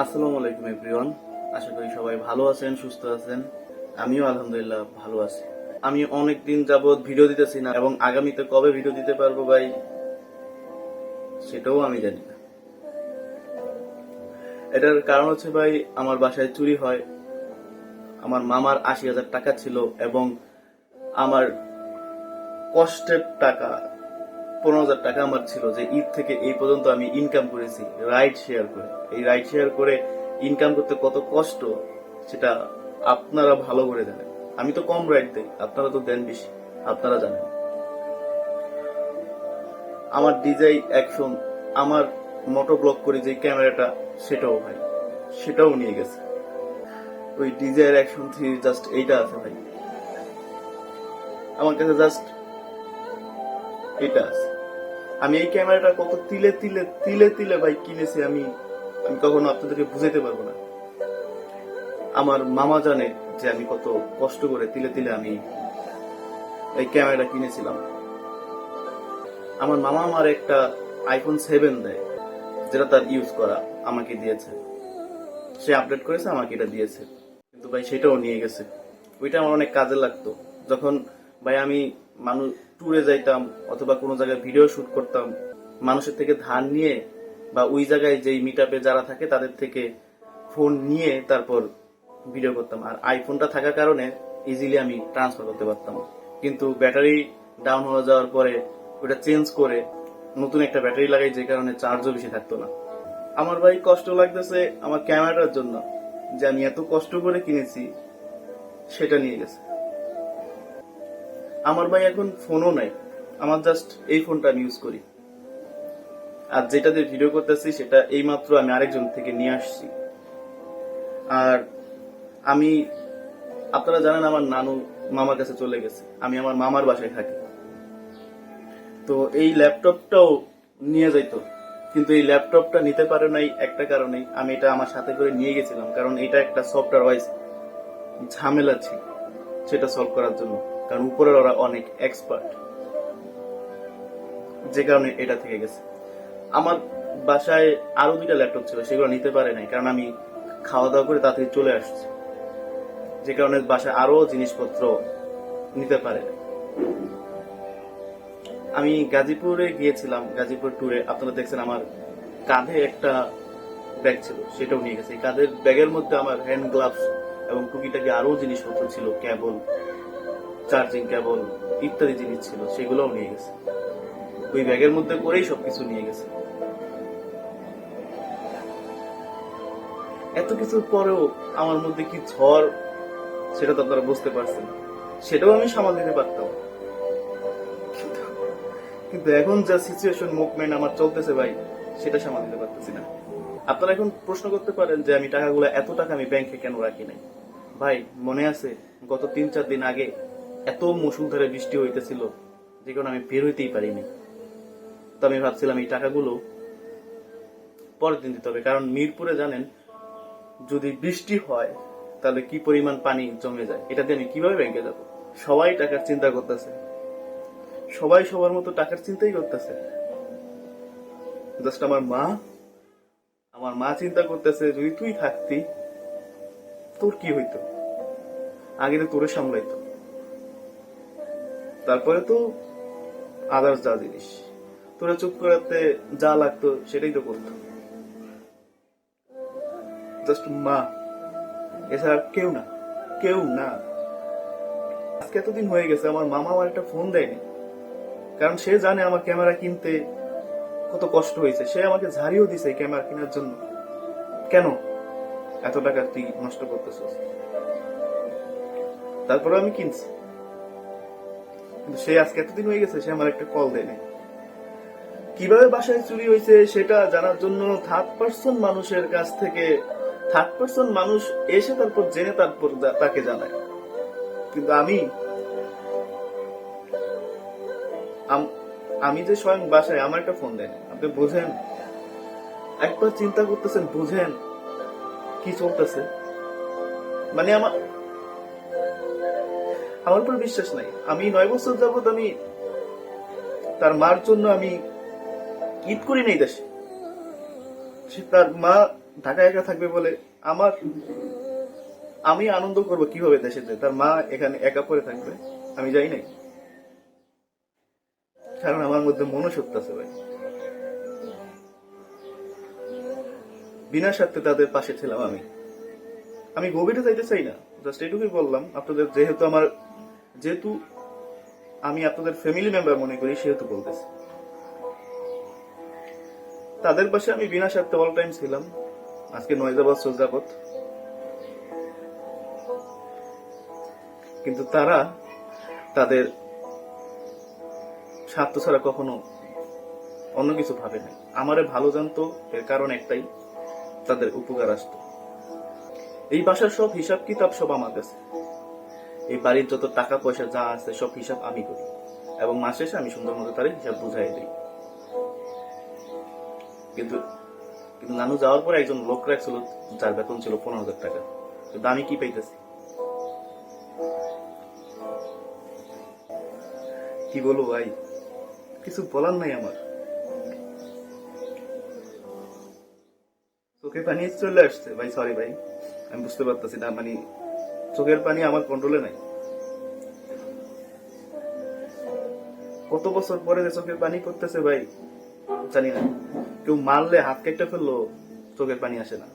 আসসালামু আলাইকুম এভরিওয়ান আশা করি সবাই ভালো আছেন, সুস্থ আছেন। আমিও আলহামদুলিল্লাহ ভালো আছি। আমি অনেক দিন যাবৎ ভিডিও দিতেছি না, এবং আগামীতে কবে ভিডিও দিতে পারব ভাই, সেটাও আমি জানি না। এটার কারণ হচ্ছে ভাই, আমার বাসায় চুরি হয়। আমার মামার আশি হাজার টাকা ছিল, এবং আমার কষ্টের টাকা পনেরো হাজার টাকা আমার ছিল যে ঈদ থেকে এই পর্যন্ত আমি ইনকাম করেছি রাইড শেয়ার করে। এই রাইড শেয়ার করে ইনকাম করতে কত কষ্ট, সেটা আপনারা ভালো করে জানেন। আমি তো কম রাইড দেই, আপনারা তো দেন বেশি, আপনারা জানেন। আমার ডিজাই অ্যাকশন আমার মোটো ব্লক করে যে ক্যামেরাটা, সেটাও ভাই, সেটাও নিয়ে গেছে। ওই ডিজাইয়ের অ্যাকশন থ্রি জাস্ট এইটা আছে ভাই। আমার কাছে জাস্ট এটা আছে। আমি এই ক্যামেরাটা কত তিলে তিলে তিলে তিলে ভাই কিনেছি আমি আমি কখনো আপনাদেরকে বুঝাইতে পারব না। আমার মামা জানে যে আমি কত কষ্ট করে তিলে তিলে আমি এই ক্যামেরাটা কিনেছিলাম। আমার মামা আমার একটা আইফোন সেভেন দেয়, যেটা তার ইউজ করা আমাকে দিয়েছে। সে আপডেট করেছে, আমাকে এটা দিয়েছে। কিন্তু ভাই সেটাও নিয়ে গেছে। ওইটা আমার অনেক কাজে লাগতো। যখন ভাই আমি মানুষ ট্যুরে যাইতাম অথবা কোনো জায়গায় ভিডিও শুট করতাম, মানুষের থেকে ধান নিয়ে বা ওই জায়গায় যেই মিট যারা থাকে তাদের থেকে ফোন নিয়ে তারপর ভিডিও করতাম। আর আইফোনটা থাকার কারণে ইজিলি আমি ট্রান্সফার করতে পারতাম। কিন্তু ব্যাটারি ডাউন হয়ে যাওয়ার পরে ওটা চেঞ্জ করে নতুন একটা ব্যাটারি লাগাই যে কারণে চার্জও বেশি থাকতো না। আমার ভাই কষ্ট লাগতেছে আমার ক্যামেরার জন্য যে আমি এত কষ্ট করে কিনেছি, সেটা নিয়ে গেছে। আমার ভাই এখন ফোনও নাই। আমার জাস্ট এই ফোনটা আমি ইউজ করি। আর যেটা দিয়ে ভিডিও করতেছি, সেটা এইমাত্র আমি আরেকজন থেকে নিয়ে আসছি। আর আমি, আপনারা জানেন আমার নানু মামার কাছে চলে গেছে। আমি আমার মামার বাসায় থাকি। তো এই ল্যাপটপটাও নিয়ে যাইতো। কিন্তু এই ল্যাপটপটা নিতে পারে নাই একটা কারণে আমি এটা আমার সাথে করে নিয়ে গেছিলাম। কারণ এটা একটা সফটওয়্যার ওয়াইজ ঝামেলা ছিল, সেটা সলভ করার জন্য। কারণ উপরের ওরা অনেক এক্সপার্ট যে কারণে এটা থেকে গেছে। আমার বাসায় আরও দুইটা ল্যাপটপ ছিল, সেগুলো নিতে পারে নাই, কারণ আমি খাওয়া দাওয়া করে তাড়াতাড়ি চলে আসছি। যে কারণে বাসায় আরও জিনিসপত্র নিতে পারে আমি গাজীপুরে গিয়েছিলাম, গাজীপুর ট্যুরে আপনারা দেখছেন আমার কাঁধে একটা ব্যাগ ছিল, সেটাও নিয়ে গেছে। কাঁধের ব্যাগের মধ্যে আমার হ্যান্ড গ্লাভস এবং টুকিটাকি আরও জিনিসপত্র ছিল কেবল চার্জিং কেবল ইত্যাদি জিনিস ছিল, সেগুলোও নিয়ে গেছে। ওই ব্যাগের মধ্যে করেই সবকিছু নিয়ে গেছে। এত কিছুর পরেও আমার মধ্যে কি ঝড়, সেটা তো আপনারা বুঝতে পারছেন। সেটাও আমি সামাল দিতে পারতাম। কিন্তু- এখন যা সিচুয়েশন মুভমেন্ট আমার চলতেছে ভাই, সেটা সামাল দিতে পারতেছি না। আপনারা এখন প্রশ্ন করতে পারেন যে আমি টাকাগুলো এত টাকা আমি ব্যাংকে কেন রাখি নাই? ভাই, মনে আছে, গত তিন চার দিন আগে এত মুসুলধারে বৃষ্টি হইতেছিল যে কারণে আমি বের হইতেই পারিনি। তো আমি ভাবছিলাম এই টাকাগুলো পরের দিন দিতে হবে। কারণ মিরপুরে জানেন, যদি বৃষ্টি হয়, তাহলে কি পরিমাণ পানি জমে যায়? এটা দিয়ে আমি কীভাবে ব্যাংকে যাব? সবাই টাকার চিন্তা করতেছে। সবাই সবার মতো টাকার চিন্তাই করতেছে। জাস্ট আমার মা আমার মা চিন্তা করতেছে, যদি তুই থাকতি, তোর কি হইতো? আগে তো তোরে সামলাইতো। তারপরে তো আদার্স যা জিনিস। তোরা চুপ করাতে যা লাগতো সেটাই তো করতো। জাস্ট মা, এছাড়া কেউ না কেউ না। আজকে এতদিন হয়ে গেছে, আমার মামা আমার একটা ফোন দেয়নি। কারণ সে জানে আমার ক্যামেরা কিনতে কত কষ্ট হয়েছে। সে আমাকে ঝাড়িও দিছে ক্যামেরা কেনার জন্য। কেন? এত টাকা তুই নষ্ট করতেছিস। তারপরে আমি কিনছি। কিন্তু সে আজকে এতদিন হয়ে গেছে, সে আমার একটা কল দেয়নি কীভাবে বাসায় চুরি হয়েছে সেটা জানার জন্য থার্ড পার্সন মানুষের কাছ থেকে থার্ড পার্সন মানুষ এসে তারপর জেনে তারপর তাকে জানায়। কিন্তু আমি আমি যে স্বয়ং বাসায়, আমার একটা ফোন দেয় আপনি বুঝেন? একবার চিন্তা করতেছেন, বুঝেন কি চলতেছে? মানে আমার আমার উপর বিশ্বাস নাই। আমি নয় বছর যাবত আমি তার মার জন্য আমি ঈদ করি নাই দেশে। সে তার মা ঢাকায় একা থাকবে বলে আমার, আমি আনন্দ করব কীভাবে দেশে তার মা এখানে একা পড়ে থাকবে, আমি যাই নাই। কারণ আমার মধ্যে মনুষ্যত্ব আছে ভাই। বিনা স্বার্থে তাদের পাশে ছিলাম আমি। আমি গভীরে যাইতে চাই না। জাস্ট এটুকুই বললাম। আপনাদের যেহেতু আমার যেহেতু আমি আপনাদের ফ্যামিলি মেম্বার মনে করি, সেহেতু বলতেছি। তাদের পাশে আমি বিনা স্বার্থে অল টাইম ছিলাম। আজকে নয় বছর যাবত কিন্তু তারা তাদের স্বার্থ ছাড়া কখনো অন্য কিছু ভাবে নাই। আমারে ভালো জানতো, এর কারণ একটাই, তাদের উপকার আসতো। এই বাসার সব হিসাব কিতাব সব আমার কাছে। এই বাড়ির যত টাকা পয়সা যা আছে, সব হিসাব আমি করি। এবং মাস শেষে আমি সুন্দর মতো তার হিসাব বুঝাই দিই। কিন্তু কিন্তু নানু যাওয়ার পরে একজন লোক রাখছিল, যার বেতন ছিল পনেরো হাজার টাকা। কিন্তু আমি কি পাইতেছি? কি বলব ভাই? কিছু বলার নাই আমার। চোখে পানি চলে আসছে। ভাই সরি ভাই, আমি বুঝতে পারতেছি না মানে চোখের পানি আমার কন্ট্রোলে নাই। কত বছর পরে যে চোখের পানি করতেছে ভাই, জানি না। কেউ মারলে হাত কেটে ফেলল চোখের পানি আসে না।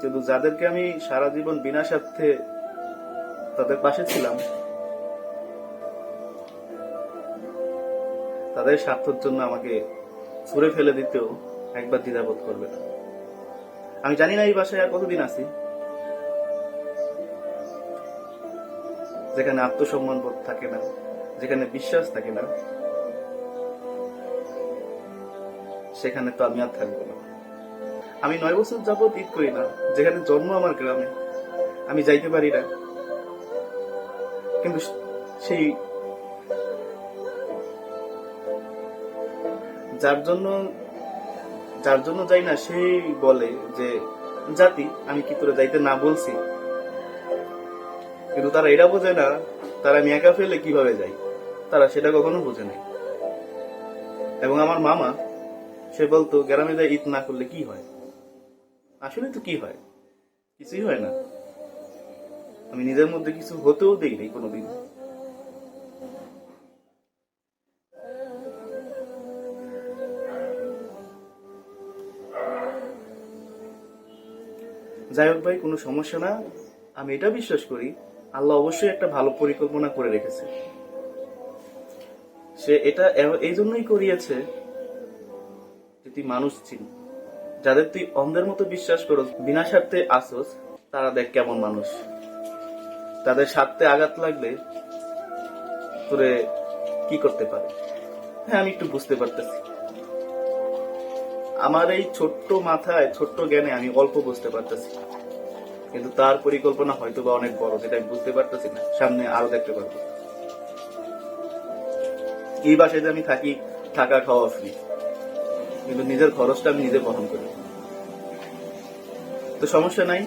কিন্তু যাদেরকে আমি সারা জীবন বিনা স্বার্থে তাদের পাশে ছিলাম, তাদের স্বার্থের জন্য আমাকে ছুড়ে ফেলে দিতেও একবার দ্বিধাবোধ করবে না। আমি জানি না এই বাসায় আর কতদিন আছি। যেখানে আত্মসম্মান বোধ থাকে না, যেখানে বিশ্বাস থাকে না, সেখানে তো আমি আর থাকব না। আমি নয় বছর যাবত ঈদ করি না, যেখানে জন্ম আমার গ্রামে। আমি যাইতে পারি না। কিন্তু সেই যার জন্য যার জন্য যাই না, সেই বলে যে, জাতি, আমি কি তোরে যাইতে না বলছি? কিন্তু তারা এটা বোঝে না, তারা আমি ফেলে কীভাবে যাই তারা সেটা কখনো বোঝে নাই। এবং আমার মামা, সে বলতো, গ্রামে যায় ঈদ না করলে কি হয়? আসলে তো কি হয়? কিছুই হয় না। আমি নিজের মধ্যে কিছু হতেও দেইনি কোনোদিন। যাই হোক ভাই, কোনো সমস্যা না। আমি এটা বিশ্বাস করি আল্লাহ অবশ্যই একটা ভালো পরিকল্পনা করে রেখেছে। সে এটা এই জন্যই করিয়েছে যে তুই মানুষ চিন যাদের তুই অন্ধের মতো বিশ্বাস করস, বিনা স্বার্থে আসোস, তারা দেখ কেমন মানুষ। তাদের স্বার্থে আঘাত লাগলে তোরে কি করতে পারে? হ্যাঁ আমি একটু বুঝতে পারতেছি। আমার এই ছোট্ট মাথায়, ছোট্ট জ্ঞানে আমি অল্প বুঝতে পারতেছি। কিন্তু তার পরিকল্পনা হয়তো বা অনেক বড়, যেটা আমি বুঝতে পারতেছি না। সামনে আরও দেখতে পারব। এই বাসায় যে আমি থাকি থাকা খাওয়া ফ্রি কিন্তু নিজের খরচটা আমি নিজে বহন করি। তো সমস্যা নাই।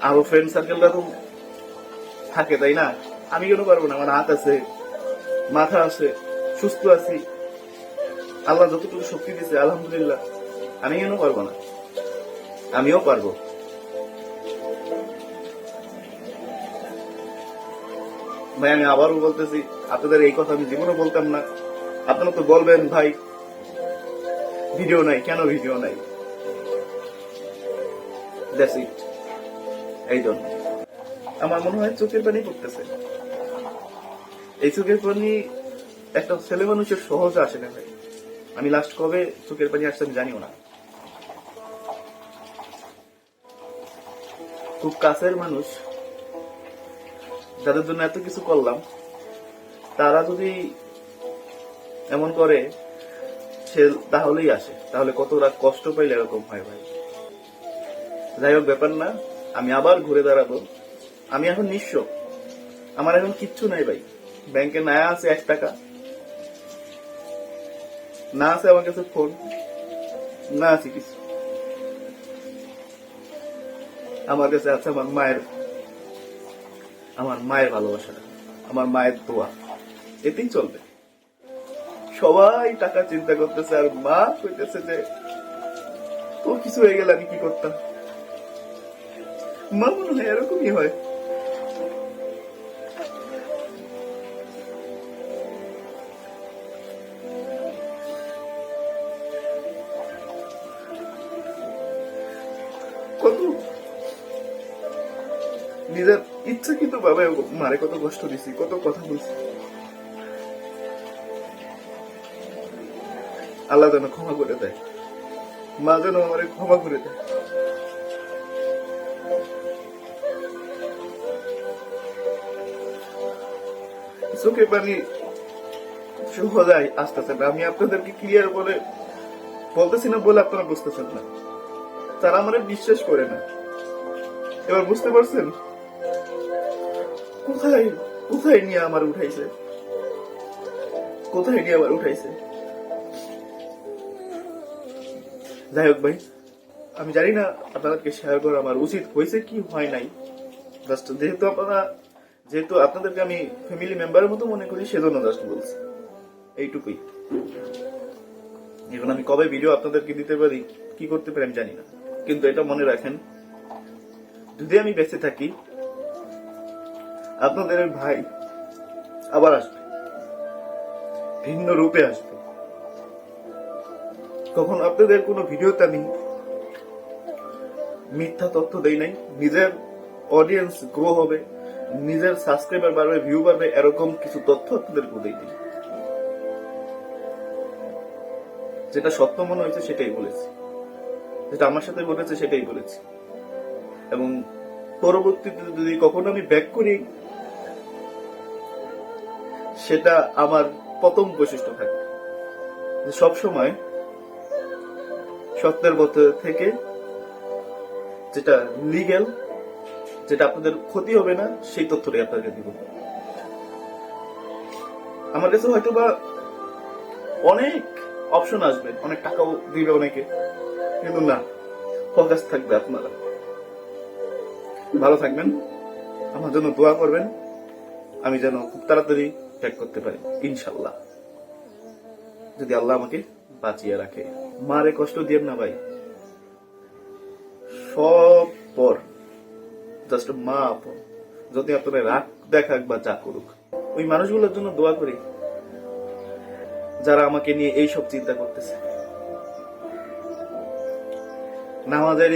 আরও ফ্রেন্ড সার্কেলরা তো থাকে, তাই না? আমি কেন পারব না? আমার হাত আছে, মাথা আছে, সুস্থ আছি। আল্লাহ যতটুকু শক্তি দিয়েছে আলহামদুলিল্লাহ। আমি কেন পারব না? আমিও পারব। ভাই আমি আবারও বলতেছি, আপনাদের এই কথা আমি জীবনে বলতাম না। আপনারা তো বলবেন, ভাই, ভিডিও নাই, কেন ভিডিও নাই? এই জন্য আমার মনে হয় চোখের পানি পড়তেছে। এই চোখের পানি একটা ছেলে মানুষের সহজে আসে না ভাই। আমি লাস্ট কবে চোখের পানি আসছে আমি জানিও না। খুব কাছের মানুষ যাদের জন্য এত কিছু করলাম। তারা যদি এমন করে, সে তাহলেই আসে। তাহলে কতটা কষ্ট পাইলে এরকম হয় ভাই। যাই হোক, ব্যাপার না। আমি আবার ঘুরে দাঁড়াবো। আমি এখন নিঃস্ব। আমার এখন কিচ্ছু নাই ভাই। ব্যাংকে না আছে এক টাকা। না আছে আমার কাছে ফোন। না আছে কিছু। আমার কাছে আছে আমার মায়ের আমার মায়ের ভালোবাসাটা, আমার মায়ের দোয়া। এতেই চলবে। সবাই টাকা চিন্তা করতেছে আর মা কইতেছে যে, তোর কিছু হয়ে গেলে আমি কি করতাম? মা মনে হয় এরকমই হয়। বাবা মারে কত কষ্ট দিছি, কত কথা বলছি। আল্লাহ যেন ক্ষমা করে দেয়। মা যেন ক্ষমা করে দেয়। চোখে পানি সহজায় আসতেছে না আমি আপনাদেরকে ক্লিয়ার বলে বলতেছি না বলে আপনারা বুঝতেছেন না। তারা আমার বিশ্বাস করে না। এবার বুঝতে পারছেন? কোথায় কোথায় নিয়ে আমার উঠাইছে? কোথায় নিয়ে আমার উঠাইছে? যাই হোক ভাই, আমি জানি না আপনাদেরকে শেয়ার করা আমার উচিত হয়েছে কি হয় নাই। জাস্ট যেহেতু আপনারা যেহেতু আপনাদেরকে আমি ফ্যামিলি মেম্বারের মতো মনে করি, সেজন্য জাস্ট বলছি। এইটুকুই। এখন আমি কবে ভিডিও আপনাদেরকে দিতে পারি, কি করতে পারি আমি জানি না। কিন্তু এটা মনে রাখেন, যদি আমি বেঁচে থাকি আপনাদের ভাই আবার আসবে। ভিন্ন রূপে আসবে। কখন আপনাদের কোনো ভিডিওতে আমি মিথ্যা তথ্য দেই নাই। নিজের অডিয়েন্স গ্রো হবে, নিজের সাবস্ক্রাইবার বাড়বে ভিউ বাড়বে, এরকম কিছু তথ্য আপনাদেরকে দেই নাই। যেটা সত্য মনে হয়েছে সেটাই বলেছি। যেটা আমার সাথে ঘটেছে সেটাই বলেছি। এবং পরবর্তীতে যদি কখনো আমি ব্যাক করি সেটা আমার প্রথম বৈশিষ্ট্য থাকে। সবসময় সত্যের পথে থেকে যেটা লিগেল যেটা আপনাদের ক্ষতি হবে না, সেই তথ্যটাই আপনাদেরকে দিব। আমার কাছে হয়তো বা অনেক অপশন আসবে, অনেক টাকাও দিবে অনেকে, কিন্তু না ফোকাস থাকবে আপনারা। ভালো থাকবেন, আমার জন্য দোয়া করবেন, আমি যেন খুব তাড়াতাড়ি ত্যাগ করতে পারি ইনশাল্লাহ যদি আল্লাহ আমাকে বাঁচিয়ে রাখে। মারে কষ্ট দিয়েন না ভাই? সব পর জাস্ট মা আপন যদি আপনারা রাগ দেখাক বা যা করুক, ওই মানুষগুলোর জন্য দোয়া করি। যারা আমাকে নিয়ে এই সব চিন্তা করতেছে। নামাজের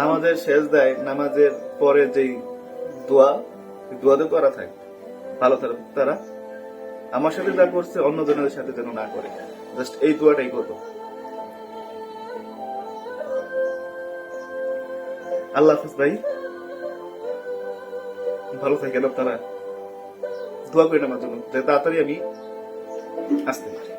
নামাজের শেষ দেয়, নামাজের পরে যেই দোয়া দোয়াতে তারা থাকে। ভালো তারা। আমার সাথে যা করছে অন্য জনের সাথে যেন না করে। জাস্ট এই দোয়াটাই করব। আল্লাহ হাফিজ ভাই। ভালো থাকেন আপনারা। দোয়া করেন আমার জন্য, যে তাড়াতাড়ি আমি আসতে পারি।